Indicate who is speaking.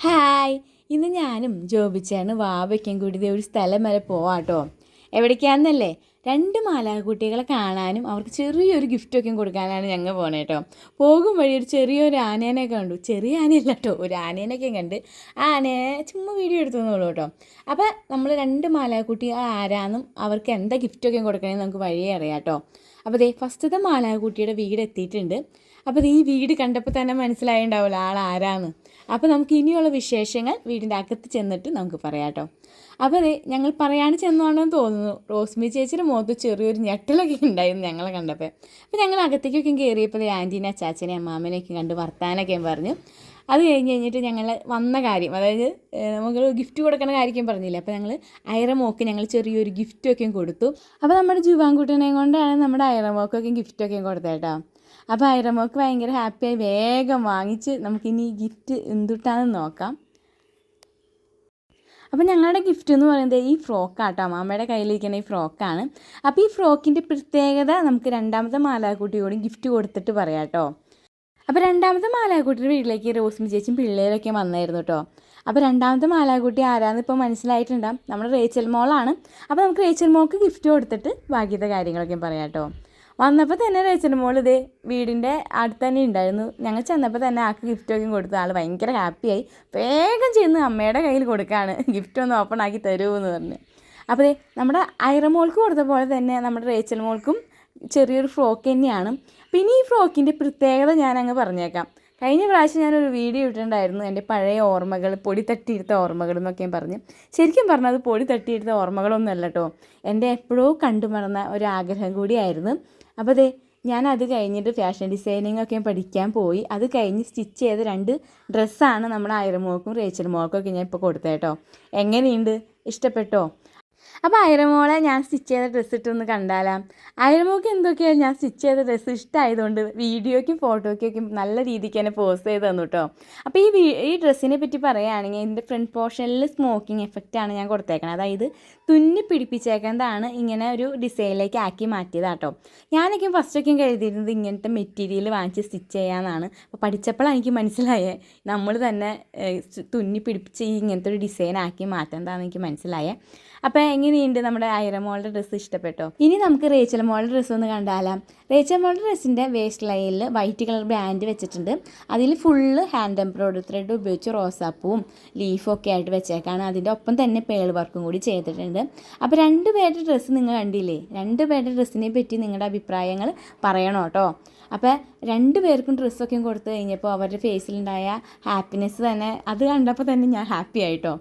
Speaker 1: Hi. ഇന്ന് ഞാനും ജോബിച്ചാണ് വാവയ്ക്കും കൂടി ഒരു സ്ഥലം വരെ പോവാട്ടോ. എവിടേക്കാന്നല്ലേ? രണ്ട് മാലാകുട്ടികളെ കാണാനും അവർക്ക് ചെറിയൊരു ഗിഫ്റ്റൊക്കെ കൊടുക്കാനാണ് ഞങ്ങൾ പോണേ കേട്ടോ പോകും വഴി ഒരു ചെറിയൊരു ആനേനെ കണ്ടു. ചെറിയ ആനയല്ല കേട്ടോ ഒരു ആനേനൊക്കെ കണ്ട് ആനയെ ചുമ്മാ വീഡിയോ എടുത്തുന്നുള്ളൂ കേട്ടോ അപ്പോൾ നമ്മൾ രണ്ട് മാലാകുട്ടി ആരാന്നും അവർക്ക് എന്താ ഗിഫ്റ്റൊക്കെ കൊടുക്കണമെന്ന് നമുക്ക് വഴിയേ അറിയാം കേട്ടോ അപ്പോൾ ദേ ഫസ്റ്റ് ഫസ്റ്റത്തെ മാലാകുട്ടിയുടെ വീട് എത്തിയിട്ടുണ്ട്. അപ്പോൾ ഈ വീട് കണ്ടപ്പോൾ തന്നെ മനസ്സിലായിണ്ടാവില്ല ആൾ ആരാന്ന്. അപ്പോൾ നമുക്ക് ഇനിയുള്ള വിശേഷങ്ങൾ വീടിന്റെ അകത്ത് ചെന്നിട്ട് നമുക്ക് പറയാം കേട്ടോ അപ്പോൾ അതെ ഞങ്ങൾ പറയാൻ ചെന്നാണെന്ന് തോന്നുന്നു. റോസ്മി ചേച്ചിയുടെ മുഖത്ത് ചെറിയൊരു ഞെട്ടലൊക്കെ ഉണ്ടായിരുന്നു ഞങ്ങളെ കണ്ടപ്പോൾ അപ്പോൾ ഞങ്ങൾ അകത്തേക്കൊക്കെ കയറിയപ്പോൾ ആന്റീനെ അച്ചാച്ചനെ അമ്മാമനെയൊക്കെ കണ്ട് വർത്താനൊക്കെ പറഞ്ഞു അത് കഴിഞ്ഞ് കഴിഞ്ഞിട്ട് ഞങ്ങൾ വന്ന കാര്യം അതായത് നമുക്ക് ഗിഫ്റ്റ് കൊടുക്കണ കാര്യം പറഞ്ഞില്ല? അപ്പോൾ ഞങ്ങൾ അയറമോക്ക് ഞങ്ങൾ ചെറിയൊരു ഗിഫ്റ്റൊക്കെ കൊടുത്തു. അപ്പോൾ നമ്മുടെ ജുവാൻകുട്ടനെ കൊണ്ടാണ് നമ്മുടെ അയറമോക്കൊക്കെ ഗിഫ്റ്റൊക്കെ കൊടുത്തത് കേട്ടോ. അപ്പോൾ അയറമോക്ക് ഭയങ്കര ഹാപ്പിയായി വേഗം വാങ്ങിച്ച് നമുക്കിനി ഗിഫ്റ്റ് എന്തുട്ടാണെന്ന് നോക്കാം. അപ്പോൾ ഞങ്ങളുടെ ഗിഫ്റ്റ് എന്ന് പറയുന്നത് ഈ ഫ്രോക്കാട്ടോ അമ്മയുടെ കയ്യിലിരിക്കുന്ന ഈ ഫ്രോക്കാണ്. അപ്പോൾ ഈ ഫ്രോക്കിന്റെ പ്രത്യേകത നമുക്ക് രണ്ടാമത്തെ മാലാക്കുട്ടിയോടും കൂടി ഗിഫ്റ്റ് കൊടുത്തിട്ട് പറയാം കേട്ടോ. അപ്പോൾ രണ്ടാമത്തെ മാലാക്കുട്ടിയുടെ വീട്ടിലേക്ക് റോസ്മി ചേച്ചിയും പിള്ളേരൊക്കെ വന്നായിരുന്നു കേട്ടോ അപ്പോൾ രണ്ടാമത്തെ മാലാക്കുട്ടി ആരാന്ന് ഇപ്പോൾ മനസ്സിലായിട്ടുണ്ടാവും. നമ്മുടെ റേച്ചൽ മോളാണ്. അപ്പോൾ നമുക്ക് റേച്ചൽ മോൾക്ക് ഗിഫ്റ്റ് കൊടുത്തിട്ട് ബാക്കിയത്തെ കാര്യങ്ങളൊക്കെ പറയാം കേട്ടോ വന്നപ്പോൾ തന്നെ റേച്ചൽ മോൾ ഇതേ വീടിന്റെ അടുത്ത് തന്നെ ഉണ്ടായിരുന്നു. ഞങ്ങൾ ചെന്നപ്പോൾ തന്നെ ആൾക്ക് ഗിഫ്റ്റൊക്കെ കൊടുത്ത് ആൾ ഭയങ്കര ഹാപ്പിയായി വേഗം ചെന്ന് അമ്മയുടെ കയ്യിൽ കൊടുക്കുകയാണ് ഗിഫ്റ്റ് ഒന്ന് ഓപ്പൺ ആക്കി തരുമെന്ന് പറഞ്ഞ്. അപ്പോൾ നമ്മുടെ ഐറമോൾക്ക് കൊടുത്ത പോലെ തന്നെ നമ്മുടെ റേച്ചൽ മോൾക്കും ചെറിയൊരു ഫ്രോക്ക് തന്നെയാണ്. പിന്നെ ഈ ഫ്രോക്കിന്റെ പ്രത്യേകത ഞാൻ അങ്ങ് പറഞ്ഞേക്കാം. കഴിഞ്ഞ പ്രാവശ്യം ഞാനൊരു വീഡിയോ ഇട്ടിട്ടുണ്ടായിരുന്നു. എന്റെ പഴയ ഓർമ്മകൾ പൊടി തട്ടിയെടുത്ത ഓർമ്മകൾ എന്നൊക്കെ ഞാൻ പറഞ്ഞു. ശരിക്കും പറഞ്ഞാൽ അത് പൊടി തട്ടിയെടുത്ത ഓർമ്മകളൊന്നും അല്ല കേട്ടോ. എന്റെ എപ്പോഴോ കണ്ടു മറന്ന ഒരു ആഗ്രഹം കൂടിയായിരുന്നു. അപ്പോൾ അതെ ഞാൻ അത് കഴിഞ്ഞിട്ട് ഫാഷൻ ഡിസൈനിങ് ഒക്കെ പഠിക്കാൻ പോയി. അത് കഴിഞ്ഞ് സ്റ്റിച്ച് ചെയ്ത രണ്ട് ഡ്രസ്സാണ് നമ്മുടെ ആയിരമോൾക്കും റേച്ചൽ മോൾക്കും ഒക്കെ ഞാൻ ഇപ്പോൾ കൊടുത്തത് കേട്ടോ. എങ്ങനെയുണ്ട്? ഇഷ്ടപ്പെട്ടോ? അപ്പോൾ അയരമോളെ ഞാൻ സ്റ്റിച്ച് ചെയ്ത ഡ്രസ്സ് ഇട്ടൊന്ന് കണ്ടാലാം. ഐരമോക്ക് എന്തൊക്കെയാണ് ഞാൻ സ്റ്റിച്ച് ചെയ്ത ഡ്രസ്സ് ഇഷ്ടമായതുകൊണ്ട് വീഡിയോയ്ക്കും ഫോട്ടോയ്ക്കൊക്കെ നല്ല രീതിക്ക് തന്നെ പോസ്റ്റ് ചെയ്ത് തന്നു കേട്ടോ അപ്പോൾ ഈ ഈ ഡ്രസ്സിനെ പറ്റി പറയുകയാണെങ്കിൽ ഇതിന്റെ ഫ്രണ്ട് പോർഷനിൽ സ്മോക്കിംഗ് എഫക്റ്റാണ് ഞാൻ കൊടുത്തേക്കണത് അതായത് തുന്നി പിടിപ്പിച്ചേക്കുന്നതാണ് ഇങ്ങനെ ഒരു ഡിസൈനിലേക്ക് ആക്കി മാറ്റിയതാട്ടോ ഞാനൊക്കെ ഫസ്റ്റൊക്കെ കരുതിയിരുന്നത് ഇങ്ങനത്തെ മെറ്റീരിയൽ വാങ്ങിച്ച് സ്റ്റിച്ച് ചെയ്യാമെന്നാണ് അപ്പോൾ പഠിച്ചപ്പോഴാണ് എനിക്ക് മനസ്സിലായേ നമ്മൾ തന്നെ തുന്നി പിടിപ്പിച്ച് ഇങ്ങനത്തെ ഒരു ഡിസൈൻ ആക്കി മാറ്റേണ്ടതാണെന്ന് എനിക്ക് മനസ്സിലായേ. അപ്പോൾ എങ്ങനെയുണ്ട് നമ്മുടെ ഐറമോളുടെ ഡ്രസ്സ് ഇഷ്ടപ്പെട്ടോ? ഇനി നമുക്ക് റേച്ചൽ മോളുടെ ഡ്രസ്സ് ഒന്ന് കണ്ടാലാം. റേച്ചൽ മോളുടെ ഡ്രസ്സിന്റെ വേസ്റ്റ് ലൈനിൽ വൈറ്റ് കളർ ബാൻഡ് വെച്ചിട്ടുണ്ട്. അതിൽ ഫുള്ള് ഹാൻഡ് എംബ്രോയിഡറി ത്രെഡ് ഉപയോഗിച്ച് റോസാപ്പൂവും ലീഫും ഒക്കെ ആയിട്ട് വെച്ചേക്കാണ്. അതിന്റെ ഒപ്പം തന്നെ പേൾ വർക്കും കൂടി ചെയ്തിട്ടുണ്ട്. അപ്പോൾ രണ്ട് പേരുടെ ഡ്രസ്സ് നിങ്ങൾ കണ്ടില്ലേ? രണ്ട് പേരുടെ ഡ്രസ്സിനെ പറ്റി നിങ്ങളുടെ അഭിപ്രായങ്ങൾ പറയണം കേട്ടോ. അപ്പോൾ രണ്ട് പേർക്കും ഡ്രസ്സൊക്കെ കൊടുത്തു കഴിഞ്ഞപ്പോൾ അവരുടെ ഫേസിലുണ്ടായ ഹാപ്പിനെസ് തന്നെ. അത് കണ്ടപ്പോൾ തന്നെ ഞാൻ ഹാപ്പി ആയിട്ടോ.